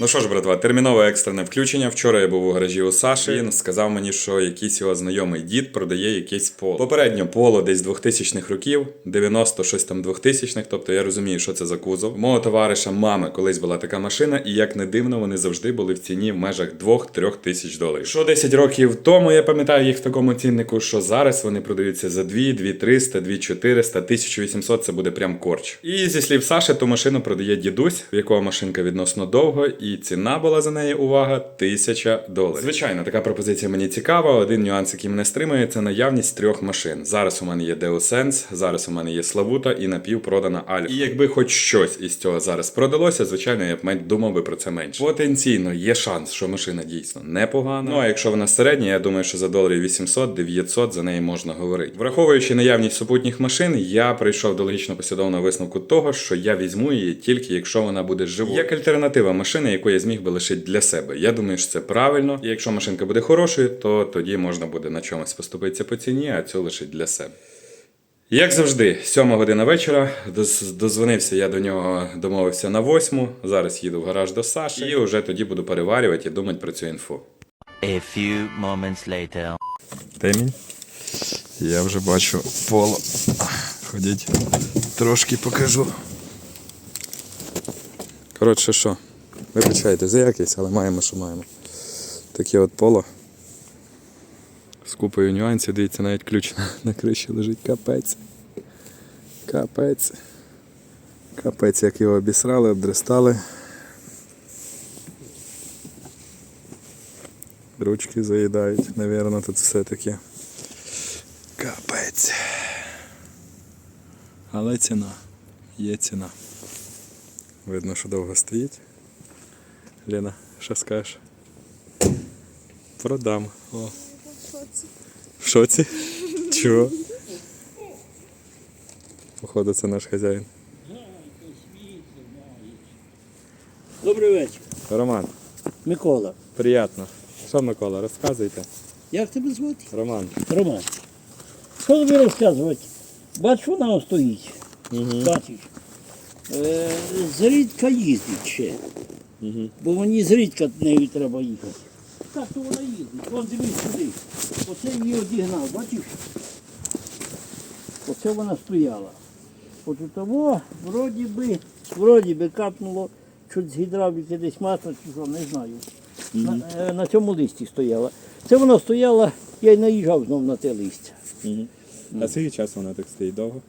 Ну що ж, братва, термінове екстрене включення. Вчора я був у гаражі у Саші. Він сказав мені, що якийсь його знайомий дід продає якийсь поло. Попередньо поло десь 2000-х років, 90 щось там 2000-х, тобто я розумію, що це за кузов. Мого товариша мами колись була така машина, і як не дивно, вони завжди були в ціні в межах 2-3 тисяч доларів. Що 10 років тому я пам'ятаю їх в такому ціннику, що зараз вони продаються за 2, 2300, 2400, 1800 це буде прям корч. І зі слів Саші, ту машину продає дідусь, в якого машинка відносно довго, і ціна була за неї увага 1000 доларів. Звичайно, така пропозиція мені цікава. Один нюанс, який мене стримує, це наявність трьох машин. Зараз у мене є Deosense, зараз у мене є Славута і напівпродана Альфа. І якби хоч щось із цього зараз продалося, звичайно, я б думав би про це менше. Потенційно є шанс, що машина дійсно непогана. Ну а якщо вона середня, я думаю, що за доларів 800-900 за неї можна говорити. Враховуючи наявність супутніх машин, я прийшов до логічно послідовного висновку того, що я візьму її тільки якщо вона буде живою. Як альтернатива машини, яку я зміг би лишити для себе. Я думаю, що це правильно. І якщо машинка буде хорошою, то тоді можна буде на чомусь поступитися по ціні, а цю лишити для себе. Як завжди, сьома година вечора. Дозвонився я до нього, домовився на восьму. Зараз їду в гараж до Саші і вже тоді буду переварювати і думати про цю інфу. A few moments later. Темінь. Я вже бачу поло. Ходіть, трошки покажу. Коротше, що? Вибачайте за якість, але маємо, що маємо. Таке от поло. З купою нюансів, дивіться, навіть ключ на, криші лежить. Капець. Капець. Капець, як його обісрали, обдрестали. Ручки заїдають, навірно, тут все таке. Капець. Але ціна. Є ціна. Видно, що довго стоїть. Лена, що скажеш? Продам. О. В шоці? Чого? Походу, це наш хазяїн. Добрий вечір. Роман, Микола. приємно. Що, Микола, розказуйте. Як тебе звати? Роман. Роман. Що тобі розказувати? Бач, вона ось стоїть. Бачиш. Е, зрідка їздить ще. Бо мені зрідка нею треба їхати. Так то вона їздить. Вон дивись сюди. Оце її одігнав, бачиш? Оце вона стояла. От у того, вроді би, вроді би капнуло, чуть з гідравліки десь масло, чи що, не знаю. На, е, на цьому листі стояла. Це вона стояла, я й наїжджав знов на те листя. А скільки часу вона так стоїть довго?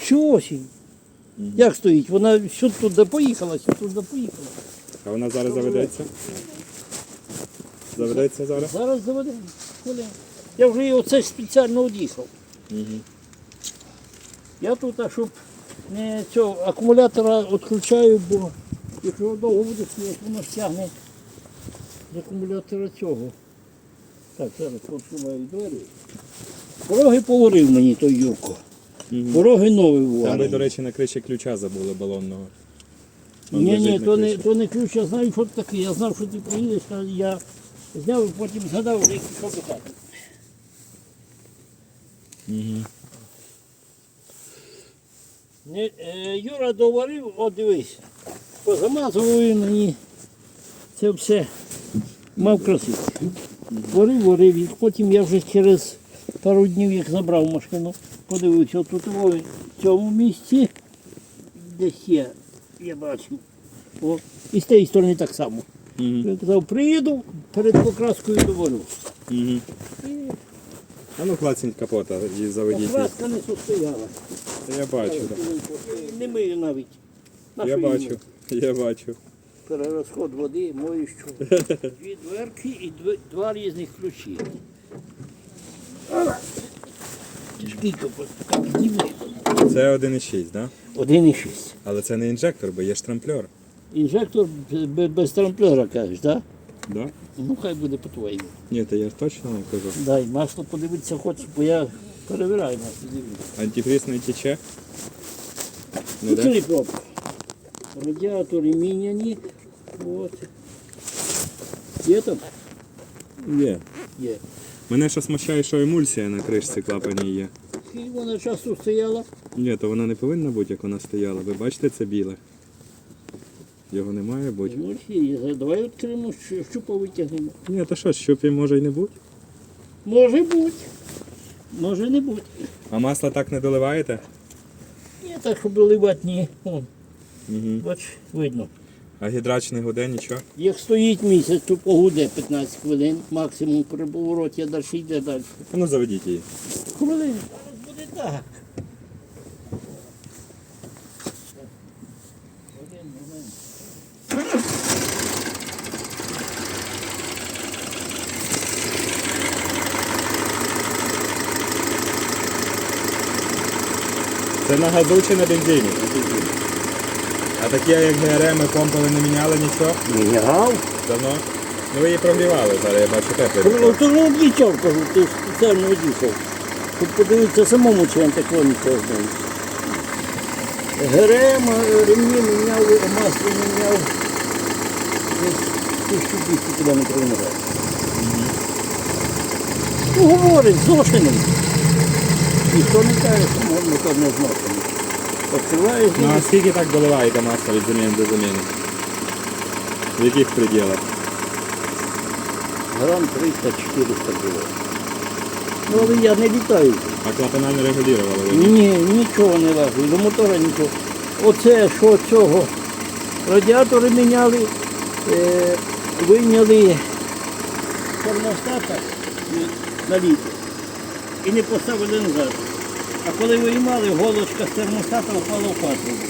Всю осінь. Як стоїть? Вона що туди поїхала, що туди поїхала. А вона зараз заведеться? Заведеться зараз? Зараз заведемо. Коли? Я вже її оце спеціально од'їхав. Я тут, а щоб не цього акумулятора відключаю, бо якщо довго буде стояти, воно стягне з акумулятора цього. Так, зараз відкриваю двері. Пороги поварив мені той Юрко. Пороги нові Там ви, до речі, на криші ключа забули балонного. Он Ні, лежить ні, на то не, криші. то не ключ, я знаю, що це таке. Я знав, що ти приїдеш, а я зняв і потім згадав, як пішов до хати. Не, е, Юра доварив, от дивись, позамазував він мені це все мав красиво. Варив, варив, і потім я вже через пару днів, як забрав машину, подивився, тут в цьому місці десь є, я бачу. О, і з тієї сторони так само. Він казав, приїду, перед покраскою доварю. Мгм. А ну клацніть капота і заведіть. її. Покраска не состояла. Та Я бачу, так. Не мию навіть. На Я що її бачу, я бачу. Перерозход води, мою що. Дві дверки і дв- два різних ключі. Як дивний. Це 1,6, да? Один і шість. Але це не інжектор, бо є штрамплер. Інжектор без трамплера, кажеш, так? Да? Ну, хай буде по-твоєму. Ні, то я ж точно не кажу. Дай масло подивитися хочеш, бо я перевіряю масло, дивлюся. Антифриз не тече. Тут да? три. Радіатори міняні. От. Є там? Є. Є. Мене ще смущає, що емульсія на кришці клапані є. Скільки вона часу стояла? Ні, то вона не повинна бути, як вона стояла. Ви бачите це біле? Його не має бути. Є. Давай відкриємо, щупа витягнемо. Ні, то що, щупі може й не бути. Може бути. Може не бути. А масло так не доливаєте? Ні, так, щоб виливати, ні. Вон, Угу. бач, видно. А гідрачний гуде нічого? Як стоїть місяць, то погуде 15 хвилин, максимум при повороті, а далі йде далі. А ну заведіть її. Хвилин. Зараз буде так. Це на газу чи на бензині? А такі, як ГРМ і помпали не міняли нічого? Міняв. Давно? Ну ви її прогрівали зараз, я бачу теплий. Ну, то не одійшов, кажу, ти спеціально одійшов. Щоб подивитися самому, чи такого нічого знає. ГРМ, ремні міняв, масло міняв. Десь 1200 кілометрів назад. Ну, говорить, зношений. Ніхто не каже, що мотор не зношений. Відкриваєш, Ну а скільки так доливаєте масло від заміни до заміни? В яких пределах? грам 300-400 було. Ну, але я не літаю. А клапана не регулювали ви? Ні, нічого не лагаю, до мотора нічого. Оце що цього. Радіатори міняли, е, вийняли термостата на літо і не поставили назад. А коли виймали, голочка з термостата впала в патрубок.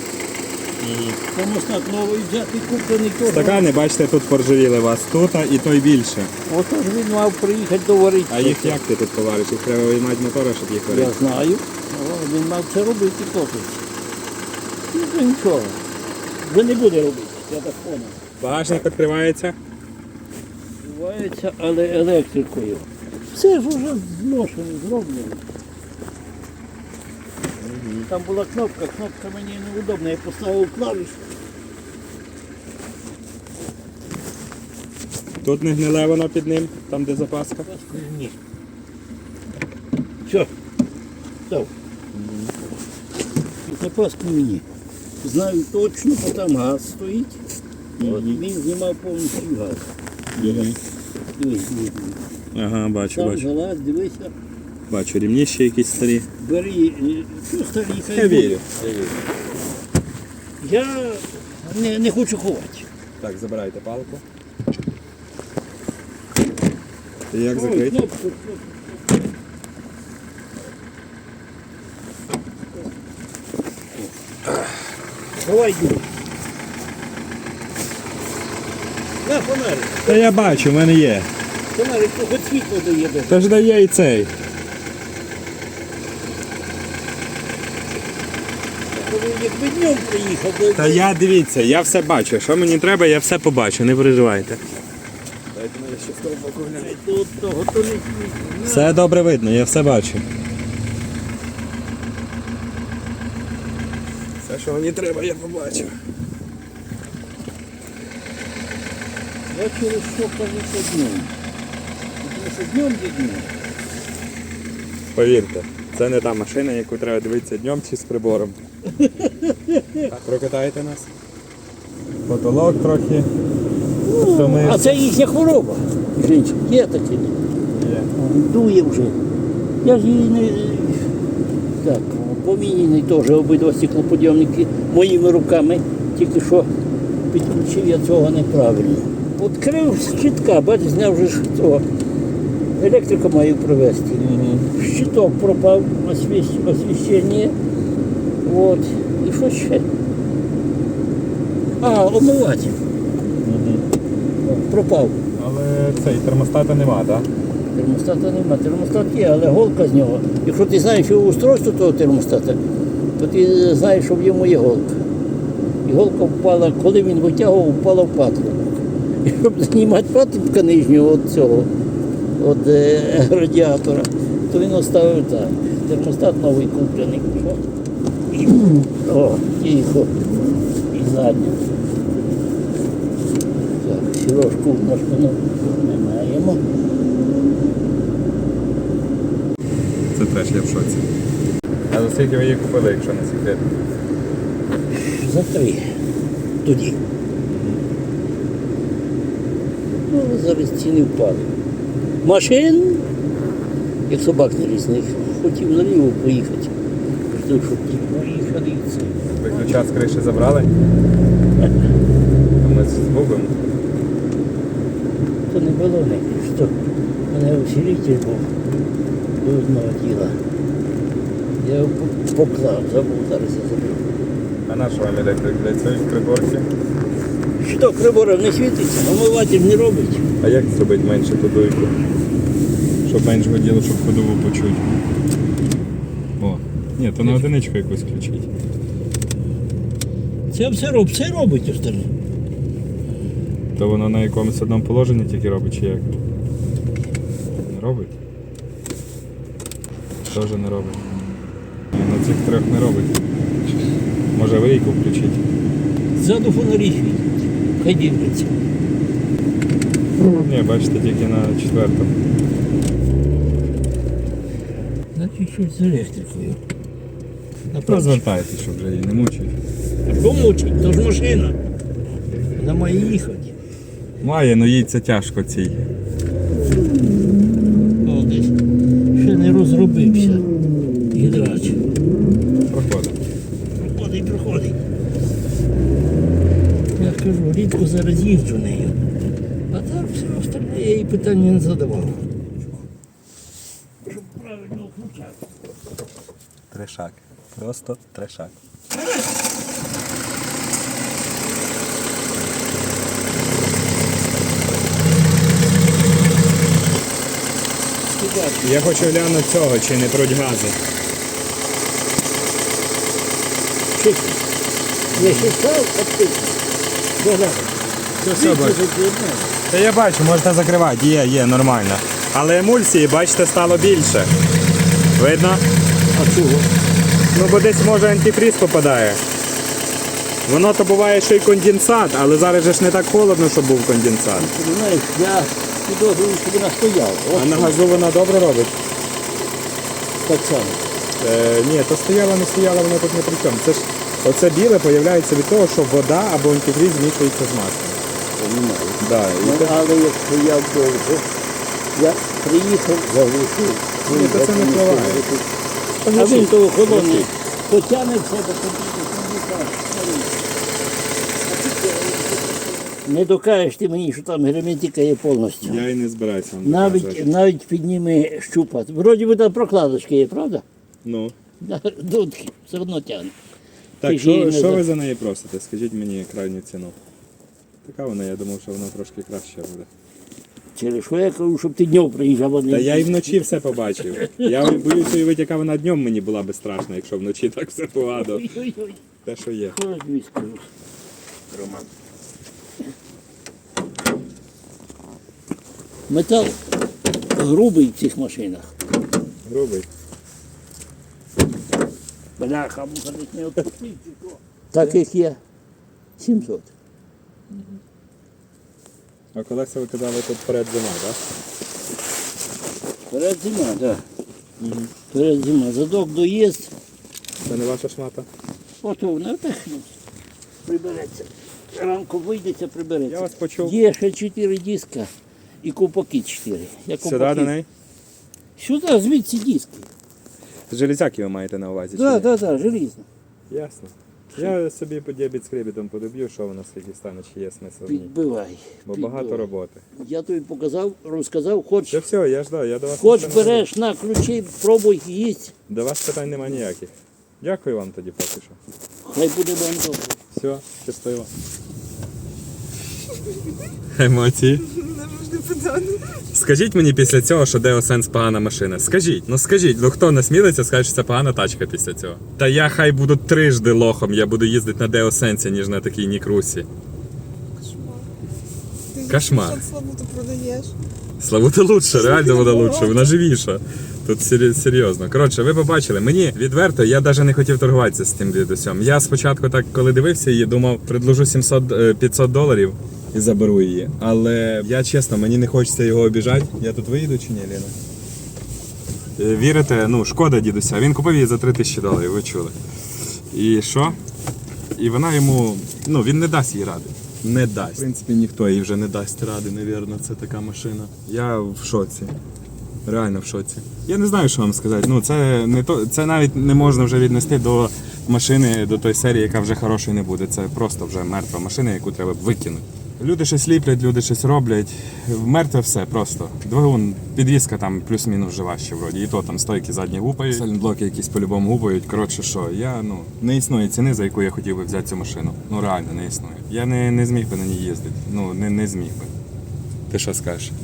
Термостат новий взяти, куплений теж. Стакани, бачите, тут поржавіли вас тут а і той більше. Отож він мав приїхати доварити. А їх як ти тут повариш? Їх треба виймати мотора, щоб їх Я варити. знаю. О, Він мав це робити хлопець. Ну, то нічого. Вже не буде робити, я так понял. Багажник відкривається. Відбувається, але електрикою. Все ж вже зношено, зроблено. Там була кнопка, кнопка мені неудобна, я поставив клавішу. Тут не гниле воно під ним, там де запаска. Ні. Все. Став. Запаску мені. Знаю точно, бо там газ стоїть. От, він знімав повністю газ. Дивись, дивись. Ага, бачу, Там бачу. залазь, дивися, Бачу, рівні ще якісь старі. бери, е, старі, хай Я буде. вірю. Я не, не хочу ховати. Так, забирайте палку. І як Ой, закрити? кнопку, кнопку. Давай, Юрій. На фонарик. Та я бачу, в мене є. Фонарик, то хоч світло дає. Та ж дає і цей. Коли якби днем приїхав, то Та я дивіться, я все бачу. Що мені треба, я все побачу, не переживайте. тут того, то не. Все добре видно, я все бачу. Все, що мені треба, я побачу. Я через що кажу, що днем. Тому що днем є днем. Повірте, це не та машина, яку треба дивитися днем чи з прибором. Прокатайте нас. Потолок трохи. То ми- А це їхня хвороба. Жінка, є такі. Є. Дує вже. Я ж її не. Так, поміняний теж обидва стеклоподйомники моїми руками, тільки що підключив я цього неправильно. Відкрив щитка, бачиш, зняв вже цього. Електрика маю привезти. Щиток пропав, освіщ- освіщення. От. І що ще? А, омиватель. Пропав. Але цей термостата нема, так? Термостата нема. Термостат є, але голка з нього. Якщо ти знаєш його устройство того термостата, то ти знаєш, що в йому є голка. І голка впала, коли він витягував, впала в патрубок. І щоб знімати патрубка нижнього від цього, від е, радіатора, то він оставив так. Термостат новий куплений. І, о, тихо. І задня. Так, сірошку в нас воно не маємо. Це треш, я в шоці. А за скільки ви її купили, якщо не секрет? За три. Тоді. Ну, зараз ціни впали. Машин, як собак не різних, хотів наліво поїхати. Жду, щоб ті поїхали і це. Ви ключа з криші забрали? А Ми згубимо. То не головне, що мене усилитель був до одного діла. Я його поклав, забув, зараз я забув. А наш вам електрик для цієї приборки? Що прибором не світиться, омиватель не робить. А як зробити менше ту дуйку? Щоб менш годіло, щоб ходову почути. Ні, то на одиничку якусь включить. Це все робить, все робить остальне. То воно на якомусь одному положенні тільки робить чи як? Не робить? Теж не робить. Ні, на цих трьох не робить. Може аварійку включити? Ззаду фонарі світять. Хай дивляться. Ні, бачите, тільки на четвертому. Значить, щось з електрикою. Розвертайте, щоб вже її не мучить. А що мучить? То ж машина. Вона має їхати. Має, але їй це тяжко цій. О, десь ще не розробився. Гідрач. Проходить. Проходить, проходить. Я ж кажу, рідко зараз їжджу нею. А так все остальне я їй питання не задавав. Щоб правильно включати. Трешак. Просто трешак. Я хочу глянути цього, чи не пруть гази. Це все бачу. Та я бачу, можете закривати, є, є, нормально. Але емульсії, бачите, стало більше. Видно? А чого? Ну бо десь може антифріз попадає. Воно то буває, що й конденсат, але зараз же ж не так холодно, щоб був конденсат. Ти я підозрюю, що вона стояла. От А на газу вона добре робить. так само. Е, ні, то стояла, не стояла, воно тут не при чому. Це ж оце біле появляється від того, що вода або антифріз змішується з маслом. Да, і Ну, те- але якщо я довго, я приїхав, заглушив. Ні, то це не впливає. А він того холодний потягне все до. Не докажеш ти мені, що там герметика є повністю. Я і не збираюся вам Навіть, доказувати. навіть підніми щупа. Вроді би там прокладочки є, правда? Ну. Да, Дудки, все одно тягне. Ти Так, ж її що, не що за- ви за неї просите? Скажіть мені крайню ціну. Така вона, я думав, що вона трошки краще буде. Через що я кажу, щоб ти днем приїжджав, Та я і вночі все побачив. Я боюся уявити, яка вона днем мені була би страшна, якщо вночі так все погано. Ой-ой-ой, Те, що є. Роман. Метал грубий в цих машинах. Грубий. Бляха, муха десь не відпустив, чи що? Так як я. 700. А колеса ви казали тут перед зима, так? Перед зима, так. Да. Перед зима. Задок доїзд, Це не ваша шмата? ото вона так прибереться. Ранку вийдеться, прибереться. Я вас почув. Є ще 4 диска і купаки 4. Я Сюди до неї? Сюди, звідси диски. Железяки ви маєте на увазі? Так, так, так, желізно. Ясно. Я собі по діабет скребітом подоб'ю, що вона скільки стане, чи є смисл в ній. Підбивай. Бо підбивай. багато роботи. Я тобі показав, розказав, хоч, Це все, я ждав, я до вас хоч береш на ключі, пробуй їсть. До вас питань немає ніяких. Дякую вам тоді поки що. Хай буде вам добре. Все, щасливо. Емоції. Скажіть мені після цього, що Деосенс погана машина. Скажіть, ну скажіть, ну хто насмілиться, скаже, що це погана тачка після цього. Та я хай буду трижди лохом, я буду їздити на Деосенсі, ніж на такій Нікрусі. Ти Кошмар. що славуту продаєш? Славута лучше, реально вона лучше, вона живіша. Тут серйозно. Коротше, ви побачили, мені відверто, я навіть не хотів торгуватися з тим дідусем. Я спочатку так, коли дивився її, думав, предложу 700, е, 500 доларів і заберу її. Але я чесно, мені не хочеться його обіжати. Я тут виїду чи ні, Ліна? Е, Вірите, ну, шкода дідуся. Він купив її за 3000 доларів, ви чули. І що? І вона йому, ну, він не дасть їй ради. не дасть. В принципі, ніхто їй вже не дасть ради, навірно, це така машина. Я в шоці. Реально в шоці. Я не знаю, що вам сказати. Ну, це не то, це навіть не можна вже віднести до машини, до тої серії, яка вже хорошою не буде. Це просто вже мертва машина, яку треба викинути. Люди щось ліплять, люди щось роблять. Мертве все просто. Двигун, підвізка там плюс-мінус жива ще вроді. І то там стойки задні гупають. Сайлентблоки якісь по-любому гупають. Коротше, що, я ну не існує ціни, за яку я хотів би взяти цю машину. Ну реально не існує. Я не, не зміг би на ній їздити. Ну не, не зміг би. Ти що скажеш?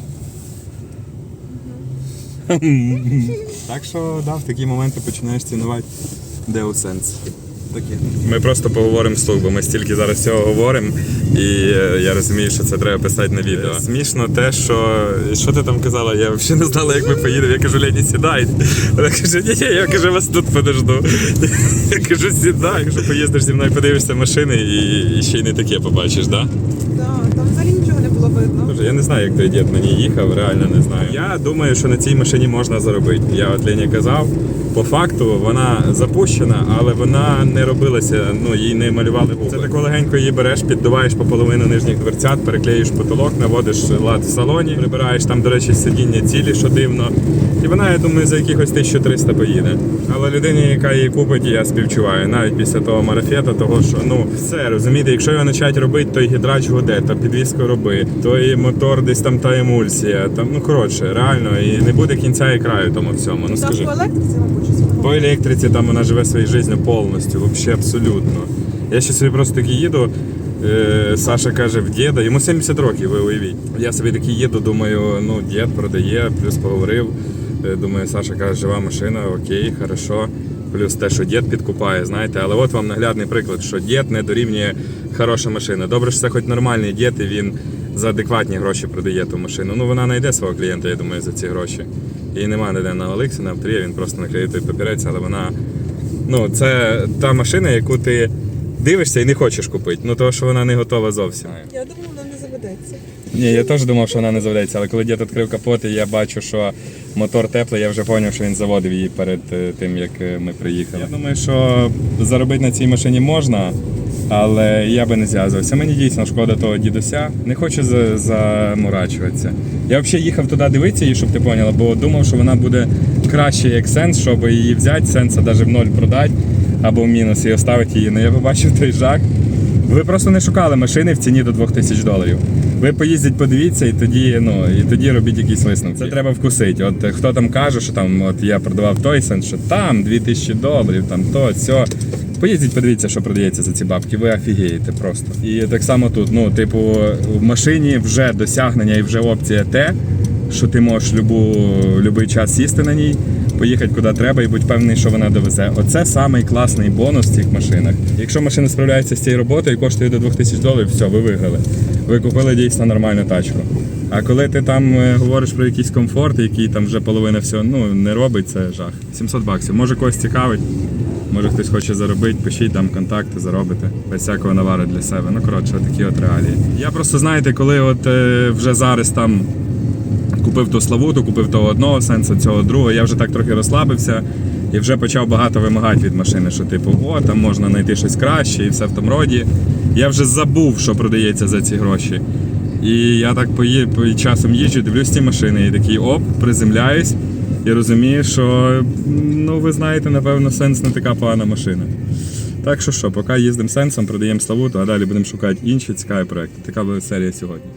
Так що да, в такі моменти починаєш цінувати Deus Sense. Таке. Ми просто поговоримо вслух, бо ми стільки зараз цього говоримо, і е, я розумію, що це треба писати на відео. Смішно те, що що ти там казала? Я взагалі не знала, як ми поїдемо. Я кажу, Лені, сідай. Вона каже, ні, ні, я кажу, вас тут подожду. Я кажу, сідай. Якщо поїздиш зі мною, подивишся машини і, і ще й не таке побачиш, так? Да? Да, там взагалі нічого не було видно. Боже, я не знаю, як той дід на ній їхав, реально не знаю. Я думаю, що на цій машині можна заробити. Я от Лені казав. По факту вона запущена, але вона не робилася, ну її не малювали. Це тако легенько її береш, піддуваєш по половину нижніх дверцят, переклеїш потолок, наводиш лад в салоні, прибираєш там, до речі, сидіння цілі, що дивно. І вона, я думаю, за якихось 1300 поїде. Але людині, яка її купить, я співчуваю. Навіть після того марафета, того що ну все розумієте, якщо його почать робити, то і гідрач гуде, то підвіску роби, то і мотор десь там та емульсія. Там ну коротше, реально, і не буде кінця і краю тому всьому. Ну скажи. по електриці, мабуть. По електриці там вона живе своєю життю повністю, взагалі абсолютно. Я ще собі просто таки їду. е, Саша каже, в діда, йому 70 років, ви уявіть. Я собі такий їду, думаю, ну дід продає, плюс поговорив. Е, Думаю, Саша каже, жива машина, окей, хорошо. Плюс те, що дід підкупає, знаєте, але от вам наглядний приклад, що дід не дорівнює хороша машина. Добре, що це хоч нормальний дід, і він за адекватні гроші продає ту машину. Ну вона знайде свого клієнта, я думаю, за ці гроші. Її немає ніде на Олексі, на авторі, він просто наклеїть той папірець, але вона. Ну, це та машина, яку ти дивишся і не хочеш купити. Ну тому що вона не готова зовсім. Я думаю, воно не заведеться. Ні, я теж думав, що вона не заведеться, але коли дід відкрив капот, і я бачу, що мотор теплий, я вже зрозумів, що він заводив її перед е, тим, як е, ми приїхали. Я думаю, що заробити на цій машині можна, але я би не зв'язувався. Мені дійсно шкода того дідуся. Не хочу за- заморачуватися. Я взагалі їхав туди дивитися її, щоб ти поняла, бо думав, що вона буде краще як сенс, щоб її взяти, сенса навіть в ноль продати або в мінус і оставити її. Ну я побачив той жак. Ви просто не шукали машини в ціні до 2000 доларів. Ви поїздіть, подивіться, і тоді, ну, і тоді робіть якісь висновки. Це треба вкусити. От е, хто там каже, що там, от я продавав той сенс, що там 2000 доларів, там то, сьо. Поїздіть, подивіться, що продається за ці бабки. Ви офігієте просто. І так само тут, ну, типу, в машині вже досягнення і вже опція те, що ти можеш любу, любий час сісти на ній, поїхати куди треба і будь певний, що вона довезе. Оце самий класний бонус в цих машинах. Якщо машина справляється з цією роботою і коштує до 2000 доларів, все, ви виграли. Ви купили дійсно нормальну тачку. А коли ти там е, говориш про якийсь комфорт, який там вже половина всього ну, не робить, це жах. 700 баксів. Може когось цікавить, може хтось хоче заробити, пишіть там контакти, заробите. Без всякого навару для себе. Ну коротше, такі от реалії. Я просто знаєте, коли от е, вже зараз там купив ту славуту, купив того одного сенса, цього другого. Я вже так трохи розслабився і вже почав багато вимагати від машини, що типу, о, там можна знайти щось краще і все в тому роді. Я вже забув, що продається за ці гроші. І я так пої... по- часом їжджу, дивлюсь ці машини і такий оп, приземляюсь і розумію, що ну ви знаєте, напевно, сенс не така погана машина. Так що що, поки їздимо сенсом, продаємо славуту, а далі будемо шукати інші цікаві проекти. Така була серія сьогодні.